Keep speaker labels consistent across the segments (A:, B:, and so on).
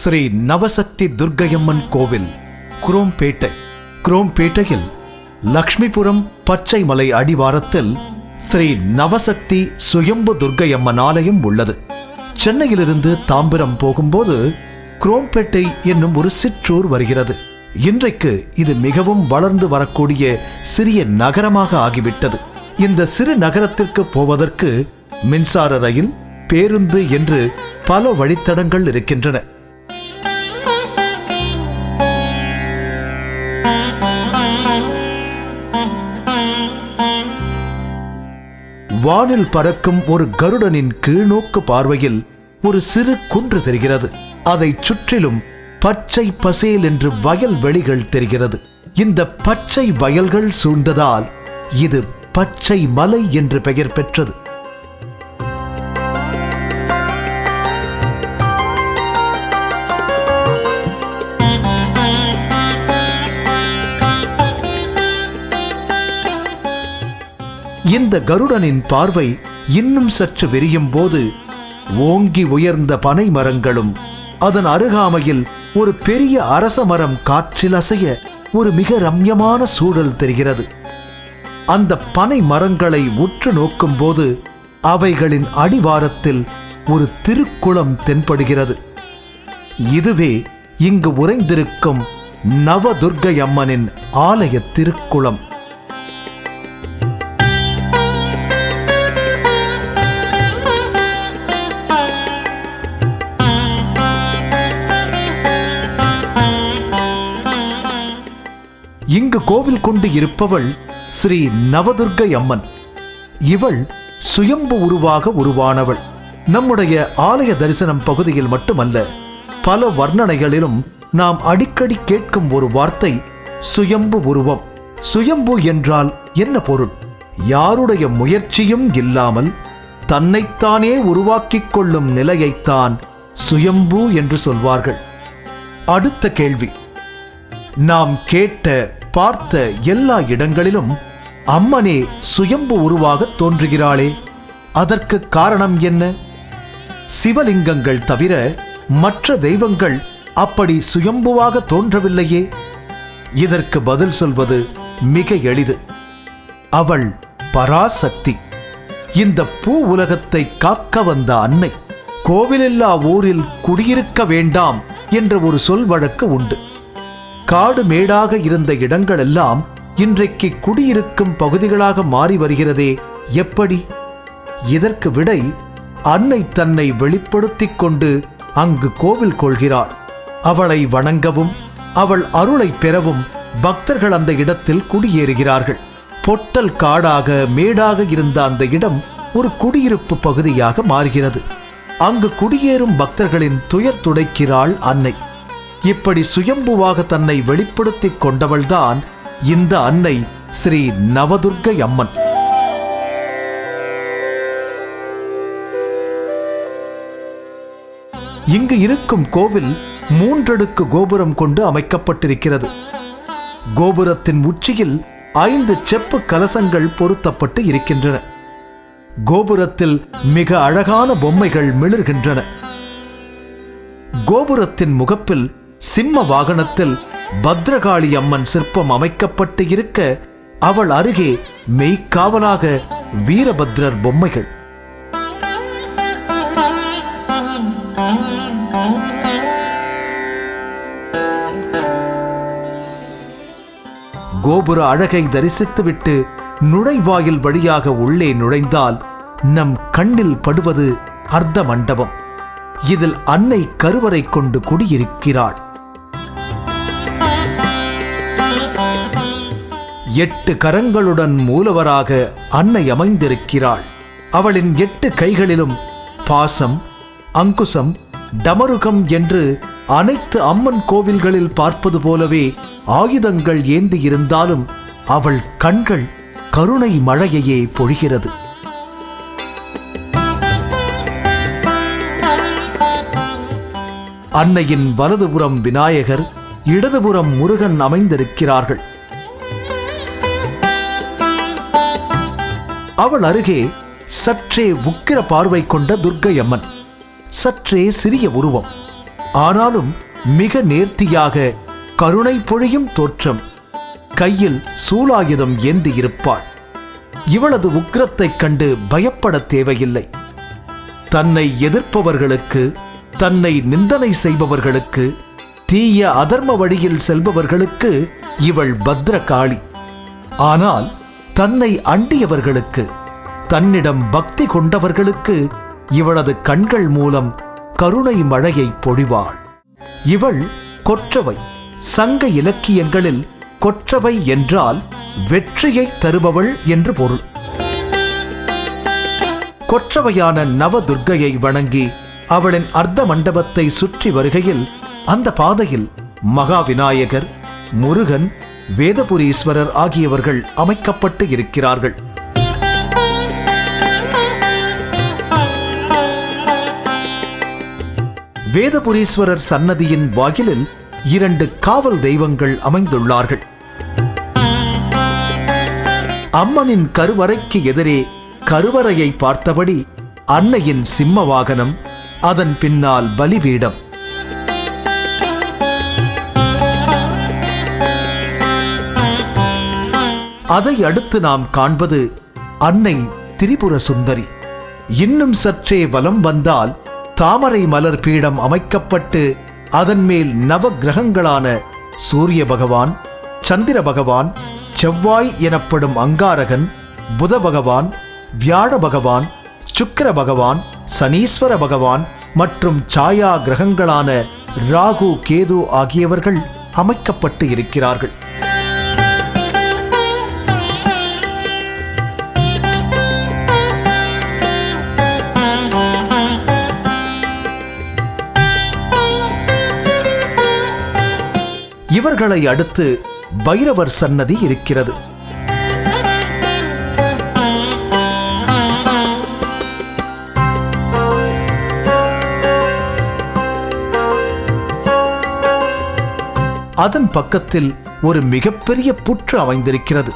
A: ஸ்ரீ நவசக்தி துர்க்கையம்மன் கோவில் குரோம்பேட்டை. குரோம்பேட்டையில் லக்ஷ்மிபுரம் பச்சைமலை அடிவாரத்தில் ஸ்ரீ நவசக்தி சுயம்பு துர்க்கையம்மன் ஆலயம் உள்ளது. சென்னையிலிருந்து தாம்பரம் போகும்போது குரோம்பேட்டை என்னும் ஒரு சிற்றூர் வருகிறது. இன்றைக்கு இது மிகவும் வளர்ந்து வரக்கூடிய சிறிய நகரமாக ஆகிவிட்டது. இந்த சிறு நகரத்திற்கு போவதற்கு மின்சார ரயில் பேருந்து என்று பல வழித்தடங்கள் இருக்கின்றன. வானில் பறக்கும் ஒரு கருடனின் கீழ்நோக்கு பார்வையில் ஒரு சிறு குன்று தெரிகிறது. அதைச் சுற்றிலும் பச்சை பசேல் என்று வயல் வெளிகள் தெரிகிறது. இந்த பச்சை வயல்கள் சூழ்ந்ததால் இது பச்சை மலை என்று பெயர் பெற்றது. இந்த கருடனின் பார்வை இன்னும் சற்று விரியும் போது ஓங்கி உயர்ந்த பனை மரங்களும் அதன் அருகாமையில் ஒரு பெரிய அரச மரம் காற்றில் அசைய ஒரு மிக ரம்யமான சூழல் தெரிகிறது. அந்த பனை மரங்களை உற்று நோக்கும்போது அவைகளின் அடிவாரத்தில் ஒரு திருக்குளம் தென்படுகிறது. இதுவே இங்கு உறைந்திருக்கும் நவதுர்க்கை அம்மனின் ஆலய திருக்குளம். கோவில் கொண்டு இருப்பவள் ஸ்ரீ நவதுர்க்கை அம்மன். இவள் சுயம்பு உருவாக உருவானவள். நம்முடைய ஆலய தரிசனம் பகுதியில் மட்டுமல்ல பல வர்ணனைகளிலும் நாம் அடிக்கடி கேட்கும் ஒரு வார்த்தை சுயம்பு உருவம். சுயம்பு என்றால் என்ன பொருள்? யாருடைய முயற்சியும் இல்லாமல் தன்னைத்தானே உருவாக்கிக் கொள்ளும் நிலையைத்தான் சுயம்பு என்று சொல்வார்கள். அடுத்த கேள்வி. நாம் கேட்ட பார்த்த எல்லா இடங்களிலும் அம்மனே சுயம்பு உருவாக தோன்றுகிறாளே. அதற்கு காரணம் என்ன? சிவலிங்கங்கள் தவிர மற்ற தெய்வங்கள் அப்படி சுயம்புவாக தோன்றவில்லையே? இதற்கு பதில் சொல்வது மிக எளிது. அவள் பராசக்தி. இந்த பூ உலகத்தை காக்க வந்த அன்னை கோவிலில்லா ஊரில் குடியிருக்க வேண்டாம் என்ற ஒரு சொல் வழக்கு உண்டு. காடு மேடாக இருந்த இடங்களெல்லாம் இன்றைக்கு குடியிருக்கும் பகுதிகளாக மாறி வருகிறதே. எப்படி? இதற்கு விடை அன்னை தன்னை வெளிப்படுத்திக் கொண்டு அங்கு கோவில் கொள்கிறாள். அவளை வணங்கவும் அவள் அருளை பெறவும் பக்தர்கள் அந்த இடத்தில் குடியேறுகிறார்கள். பொட்டல் காடாக மேடாக இருந்த அந்த இடம் ஒரு குடியிருப்பு பகுதியாக மாறுகிறது. அங்கு குடியேறும் பக்தர்களின் துயர் துடைக்கிறாள் அன்னை. இப்படி சுயம்புவாக தன்னை வெளிப்படுத்திக் கொண்டவள்தான் இந்த அன்னை ஸ்ரீ நவதுர்க்கை அம்மன். இங்கு இருக்கும் கோவில் மூன்றடுக்கு கோபுரம் கொண்டு அமைக்கப்பட்டிருக்கிறது. கோபுரத்தின் உச்சியில் ஐந்து செப்பு கலசங்கள் பொருத்தப்பட்டு இருக்கின்றன. கோபுரத்தில் மிக அழகான பொம்மைகள் மிளர்கின்றன. கோபுரத்தின் முகப்பில் சிம்ம வாகனத்தில் பத்ரகாளி அம்மன் சிற்பம் அமைக்கப்பட்டு இருக்க அவள் அருகே மெய்க்காவலாக வீரபத்ரர் பொம்மைகள். கோபுர அழகை தரிசித்துவிட்டு நுழைவாயில் வழியாக உள்ளே நுழைந்தால் நம் கண்ணில் படுவது அர்த்த மண்டபம். இதில் அன்னை கருவறை கொண்டு குடியிருக்கிறாள். எட்டு கரங்களுடன் மூலவராக அன்னை அமைந்திருக்கிறாள். அவளின் எட்டு கைகளிலும் பாசம் அங்குசம் டமருகம் என்று அனைத்து அம்மன் கோவில்களில் பார்ப்பது போலவே ஆயுதங்கள் ஏந்தி இருந்தாலும் அவள் கண்கள் கருணை மழையையே பொழிகிறது. அன்னையின் வலதுபுறம் விநாயகர் இடதுபுறம் முருகன் அமைந்திருக்கிறார்கள். அவள் அருகே சற்றே உக்கிர பார்வை கொண்ட துர்க்கை அம்மன் சற்றே சிறிய உருவம். ஆனாலும் மிக நேர்த்தியாக கருணை பொழியும் தோற்றம் கையில் சூலாயுதம் ஏந்தி இருப்பாள். இவளது உக்கிரத்தைக் கண்டு பயப்படத் தேவையில்லை. தன்னை எதிர்ப்பவர்களுக்கு தன்னை நிந்தனை செய்பவர்களுக்கு தீய அதர்ம வழியில் செல்பவர்களுக்கு இவள் பத்ரகாளி. ஆனால் தன்னை அண்டியவர்களுக்கு தன்னிடம் பக்தி கொண்டவர்களுக்கு இவளது கண்கள் மூலம் கருணை மழையை பொழிவாள். இவள் கொற்றவை சங்க இலக்கியங்களில் கொற்றவை என்றால் வெற்றியை தருபவள் என்று பொருள். கொற்றவையான நவதுர்க்கையை வணங்கி அவளின் அர்த்த மண்டபத்தை சுற்றி வருகையில் அந்த பாதையில் மகா விநாயகர் முருகன் வேதபுரீஸ்வரர் ஆகியவர்கள் அமைக்கப்பட்டு இருக்கிறார்கள். வேதபுரீஸ்வரர் சன்னதியின் வாயிலில் இரண்டு காவல் தெய்வங்கள் அமைந்துள்ளார்கள். அம்மனின் கருவறைக்கு எதிரே கருவறையை பார்த்தபடி அன்னையின் சிம்ம வாகனம் அதன் பின்னால் பலிபீடம். அதை அடுத்து நாம் காண்பது அன்னை திரிபுர சுந்தரி. இன்னும் சற்றே வலம் வந்தால் தாமரை மலர் பீடம் அமைக்கப்பட்டு அதன் மேல் நவ கிரகங்களான சூரிய பகவான் சந்திர பகவான் செவ்வாய் எனப்படும் அங்காரகன் புத பகவான் வியாழ பகவான் சுக்கிர பகவான் சனீஸ்வர பகவான் மற்றும் சாயா கிரகங்களான ராகு கேது ஆகியவர்கள் அமைக்கப்பட்டு இருக்கிறார்கள். இவர்களை அடுத்து பைரவர் சன்னதி இருக்கிறது. அதன் பக்கத்தில் ஒரு மிகப்பெரிய புற்று அமைந்திருக்கிறது.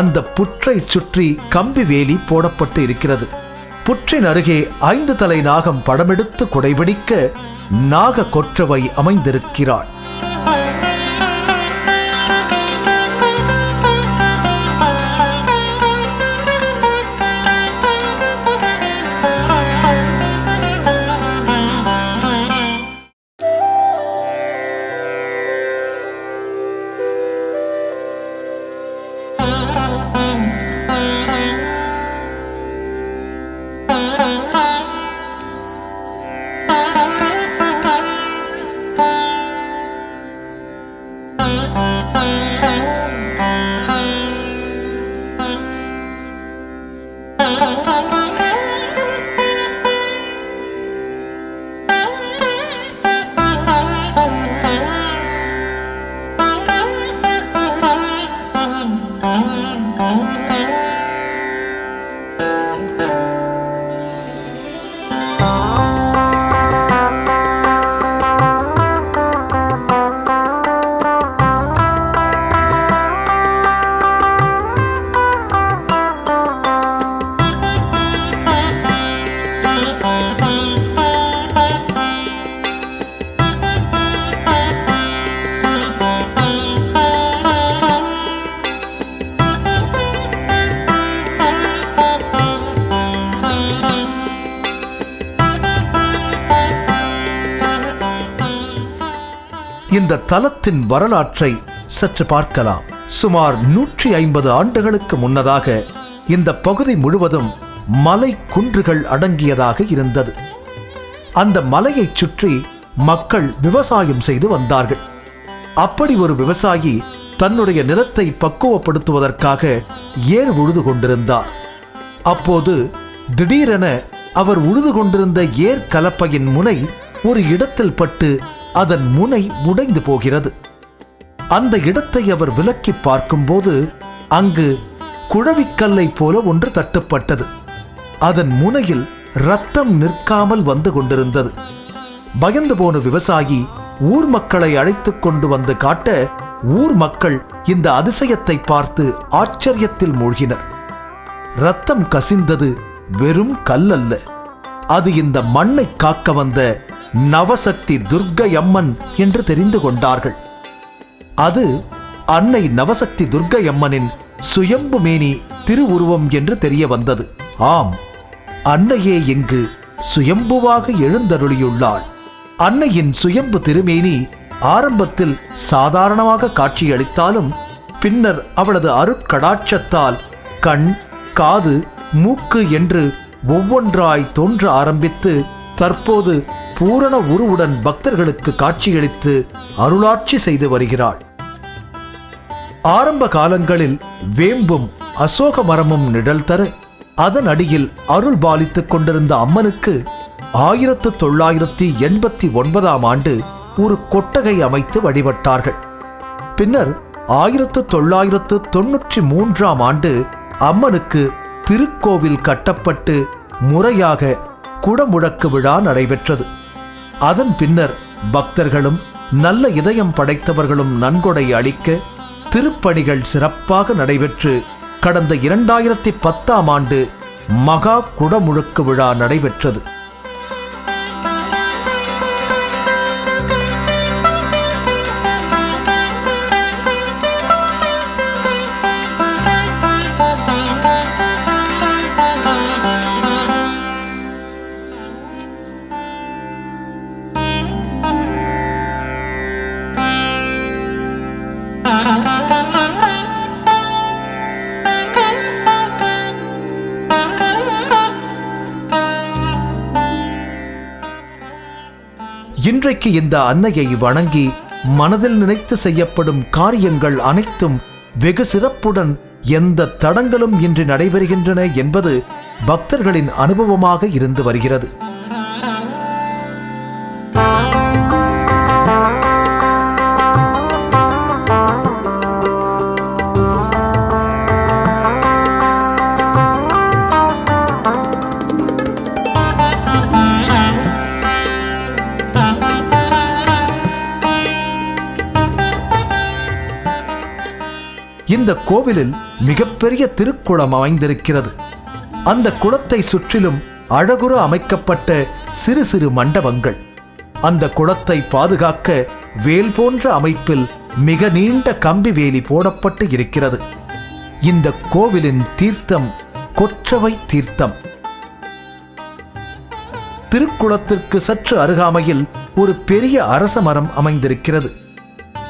A: அந்த புற்றை சுற்றி கம்பி வேலி போடப்பட்டு இருக்கிறது. புற்றின் அருகே ஐந்து தலை நாகம் படமெடுத்து குடைபிடிக்க நாக கொற்றவை அமைந்திருக்கிறாள். இந்த தலத்தின் வரலாற்றை சற்று பார்க்கலாம். சுமார் நூற்றி ஐம்பது ஆண்டுகளுக்கு முன்னதாக இந்த பகுதி முழுவதும் மலை குன்றுகள் அடங்கியதாக இருந்தது. அந்த மலையைச் சுற்றி மக்கள் விவசாயம் செய்து வந்தார்கள். அப்படி ஒரு விவசாயி தன்னுடைய நிலத்தை பக்குவப்படுத்துவதற்காக ஏர் உழுது கொண்டிருந்தார். அப்போது திடீரென அவர் உழுது கொண்டிருந்த ஏர் கலப்பையின் முனை ஒரு இடத்தில் பட்டு அதன் முனை உடைந்து போகிறது. அந்த இடத்தை அவர் விலக்கி பார்க்கும்போது அங்கு குழவிக்கல்லை போல ஒன்று தட்டுப்பட்டது. அதன் முனையில் ரத்தம் நிற்காமல் வந்து கொண்டிருந்தது. பயந்து போன விவசாயி ஊர் மக்களை அழைத்துக் கொண்டு வந்து காட்ட ஊர் மக்கள் இந்த அதிசயத்தை பார்த்து ஆச்சரியத்தில் மூழ்கினர். ரத்தம் கசிந்தது வெறும் கல்லல்ல. அது இந்த மண்ணை காக்க வந்த நவசக்தி துர்க்கையம்மன் என்று தெரிந்து கொண்டார்கள். அது அன்னை நவசக்தி துர்க்கையம்மனின் சுயம்பு மேனி திருவுருவம் என்று தெரிய வந்தது. ஆம் அன்னையே இங்கு சுயம்புவாக எழுந்தருளியுள்ளாள். அன்னையின் சுயம்பு திருமேனி ஆரம்பத்தில் சாதாரணமாக காட்சியளித்தாலும் பின்னர் அவளது அருட்கடாட்சத்தால் கண் காது மூக்கு என்று ஒவ்வொன்றாய் தோன்ற ஆரம்பித்து தற்போது பூரண உருவுடன் பக்தர்களுக்கு காட்சியளித்து அருளாட்சி செய்து வருகிறாள். ஆரம்ப காலங்களில் வேம்பும் அசோக மரமும் நிழல் தர அதன் அடியில் அருள் பாலித்துக் கொண்டிருந்த அம்மனுக்கு ஆயிரத்து தொள்ளாயிரத்தி எண்பத்தி ஒன்பதாம் ஆண்டு ஒரு கொட்டகை அமைத்து வழிபட்டார்கள். பின்னர் ஆயிரத்து தொள்ளாயிரத்து தொன்னூற்றி மூன்றாம் ஆண்டு அம்மனுக்கு திருக்கோவில் கட்டப்பட்டு முறையாக குடமுழக்கு விழா நடைபெற்றது. அதன் பின்னர் பக்தர்களும் நல்ல இதயம் படைத்தவர்களும் நன்கொடை அளிக்க திருப்பணிகள் சிறப்பாக நடைபெற்று கடந்த இரண்டாயிரத்தி பத்தாம் ஆண்டு மகா குடமுழுக்கு விழா நடைபெற்றது. இன்றைக்கு இந்த அன்னையை வணங்கி மனதில் நினைத்து செய்யப்படும் காரியங்கள் அனைத்தும் வெகு சிறப்புடன் எந்த தடங்களும் இன்று நடைபெறுகின்றன என்பது பக்தர்களின் அனுபவமாக இருந்து வருகிறது. இந்த கோவிலில் மிகப்பெரிய திருக்குளம் அமைந்திருக்கிறது. அந்த குளத்தை சுற்றிலும் அழகுற அமைக்கப்பட்ட சிறு சிறு மண்டபங்கள். அந்த குளத்தை பாதுகாக்க வேல் போன்ற அமைப்பில் மிக நீண்ட கம்பி வேலி போடப்பட்டு இருக்கிறது. இந்த கோவிலின் தீர்த்தம் கொற்றவை தீர்த்தம். திருக்குளத்திற்கு சற்று அருகாமையில் ஒரு பெரிய அரச மரம் அமைந்திருக்கிறது.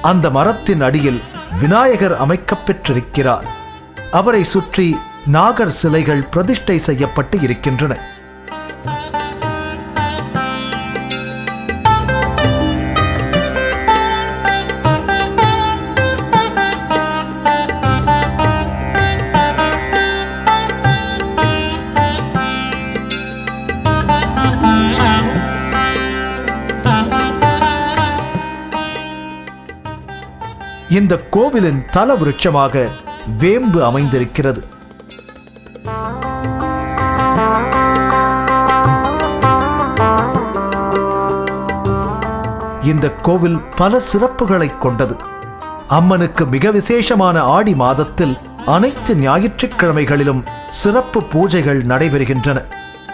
A: அந்த மரத்தின் அடியில் விநாயகர் அமைக்கப் பெற்றிருக்கிறார் அவரை சுற்றி நாகர் சிலைகள் பிரதிஷ்டை செய்யப்பட்டு இருக்கின்றன. இந்த கோவிலின் தல விருட்சமாக வேம்பு அமைந்திருக்கிறது. இந்த கோவில் பல சிறப்புகளை கொண்டது. அம்மனுக்கு மிக விசேஷமான ஆடி மாதத்தில் அனைத்து ஞாயிற்றுக்கிழமைகளிலும் சிறப்பு பூஜைகள் நடைபெறுகின்றன.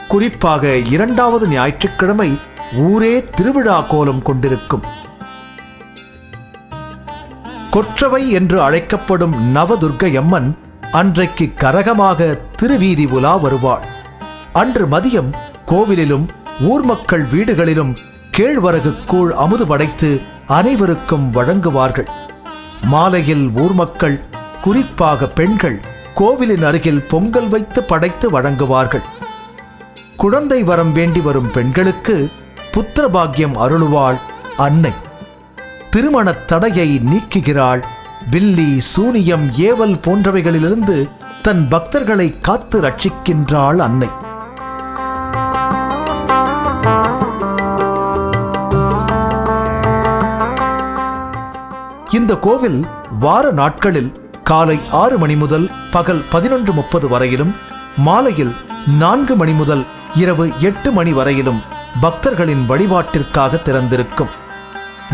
A: குறிப்பாக இரண்டாவது ஞாயிற்றுக்கிழமை ஊரே திருவிழா கோலம் கொண்டிருக்கும். கொற்றவை என்று அழைக்கப்படும் நவதுர்க்கையம்மன் அன்றைக்கு கரகமாக திருவீதி உலா வருவாள். அன்று மதியம் கோவிலிலும் ஊர் மக்கள் வீடுகளிலும் கேழ்வரகு கூழ் அமுது படைத்து அனைவருக்கும் வழங்குவார்கள். மாலையில் ஊர் மக்கள் குறிப்பாக பெண்கள் கோவிலின் அருகில் பொங்கல் வைத்து படைத்து வழங்குவார்கள். குழந்தை வரம் வேண்டி வரும் பெண்களுக்கு புத்திர பாக்கியம் அருளுவாள் அன்னை. திருமண தடையை நீக்குகிறாள். வில்லி சூனியம் ஏவல் போன்றவைகளிலிருந்து தன் பக்தர்களை காத்து ரட்சிக்கின்றாள் அன்னை. இந்த கோவில் வார நாட்களில் காலை ஆறு மணி முதல் பகல் பதினொன்று முப்பது வரையிலும் மாலையில் நான்கு மணி முதல் இரவு எட்டு மணி வரையிலும் பக்தர்களின் வழிபாட்டிற்காக திறந்திருக்கும்.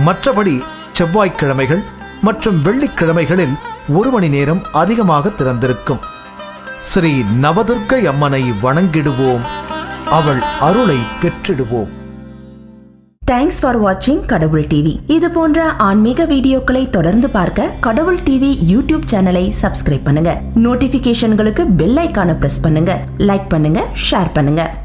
A: மற்றபடி செவ்வாய்க்கிழமைகள் மற்றும் வெள்ளிக்கிழமைகளில் ஒரு மணி நேரம் அதிகமாக திறந்திருக்கும். ஸ்ரீ நவதுர்க்கை அம்மனை வணங்கிடுவோம். அவள் அருளை பெற்றிடுவோம்.
B: தேங்க்ஸ் ஃபார் வாட்சிங் கடவுள் டிவி இது போன்ற ஆன்மீக வீடியோக்களை தொடர்ந்து பார்க்க கடவுள் டிவி யூடியூப் சேனலை சப்ஸ்கிரைப் பண்ணுங்க. நோட்டிபிகேஷன்களுக்கு பெல் ஐக்கான பிரஸ் பண்ணுங்க. லைக் பண்ணுங்க ஷேர் பண்ணுங்க.